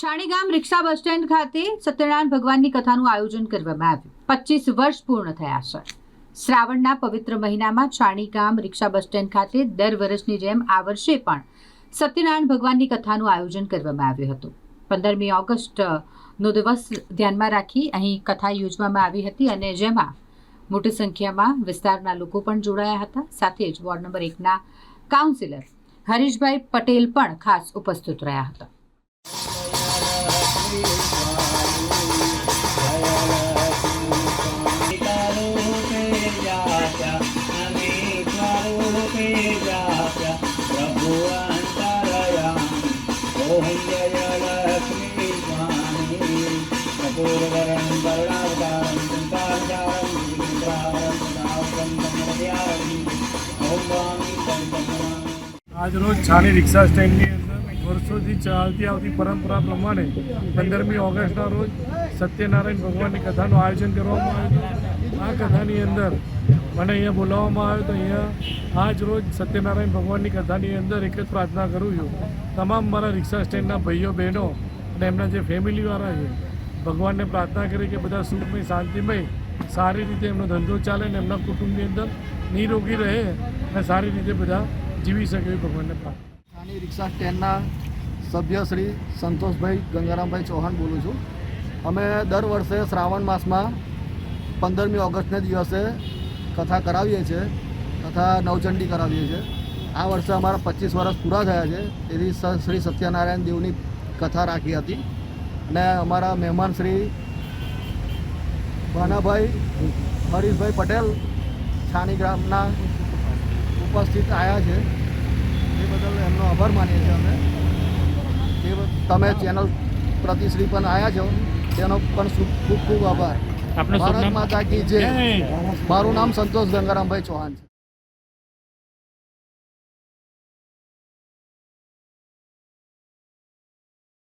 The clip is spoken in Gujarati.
છાણી ગામ રિક્ષા બસ સ્ટેન્ડ ખાતે સત્યનારાયણ ભગવાનની કથાનું આયોજન કરવામાં આવ્યું. પચીસ વર્ષ પૂર્ણ થયા છે. શ્રાવણના પવિત્ર મહિનામાં છાણીગામ રિક્ષા બસ સ્ટેન્ડ ખાતે દર વર્ષની જેમ આ વર્ષે પણ સત્યનારાયણ ભગવાનની કથાનું આયોજન કરવામાં આવ્યું હતું. પંદરમી ઓગસ્ટ નો દિવસ ધ્યાનમાં રાખી અહીં કથા યોજવામાં આવી હતી અને જેમાં મોટી સંખ્યામાં વિસ્તારના લોકો પણ જોડાયા હતા. સાથે જ વોર્ડ નંબર એકના કાઉન્સિલર હરીશભાઈ પટેલ પણ ખાસ ઉપસ્થિત રહ્યા હતા. આજરોજ છાણી રિક્ષા સ્ટેન્ડની વર્ષોથી ચાલતી આવતી પરંપરા પ્રમાણે પંદરમી ઓગસ્ટના રોજ સત્યનારાયણ ભગવાનની કથાનું આયોજન કરવામાં આવ્યું આ કથાની અંદર મને અહીંયા બોલાવવામાં આવ્યો તો અહીંયા આજ રોજ સત્યનારાયણ ભગવાનની કથાની અંદર એક જ પ્રાર્થના કરું છું. તમામ મારા રિક્ષા સ્ટેન્ડના ભાઈઓ, બહેનો અને એમના જે ફેમિલીવાળા છે, ભગવાનને પ્રાર્થના કરી કે બધા સુખમય, શાંતિમય, સારી રીતે એમનો ધંધો ચાલે અને એમના કુટુંબની અંદર નિરોગી રહે અને સારી રીતે બધા જીવી શકે ભગવાનને પ્રાર્થના નાની રિક્ષા સ્ટેન્ડના સભ્ય શ્રી સંતોષભાઈ ગંગારામભાઈ ચૌહાણ બોલું છું. અમે દર વર્ષે શ્રાવણ માસમાં પંદરમી ઓગસ્ટને દિવસે કથા કરાવીએ છીએ કથા નવચંડી કરાવીએ છીએ. આ વર્ષે અમારા પચીસ વર્ષ પૂરા થયા છે, એવી શ્રી સત્યનારાયણ દેવની કથા રાખી હતી. અને અમારા મહેમાન શ્રી ભાનાભાઈ હરીશભાઈ પટેલ છાણી ગ્રામના ઉપસ્થિત આવ્યા છે. બદલ એમનો આભાર માનીએ છીએ અમે. એ તમે ચેનલ પ્રતિશ્રી પણ આવ્યા છો તેનો પણ ખૂબ ખૂબ આભાર. ભારત માતા કી જે મારું નામ સંતોષ ગંગારામભાઈ ચૌહાણ છે.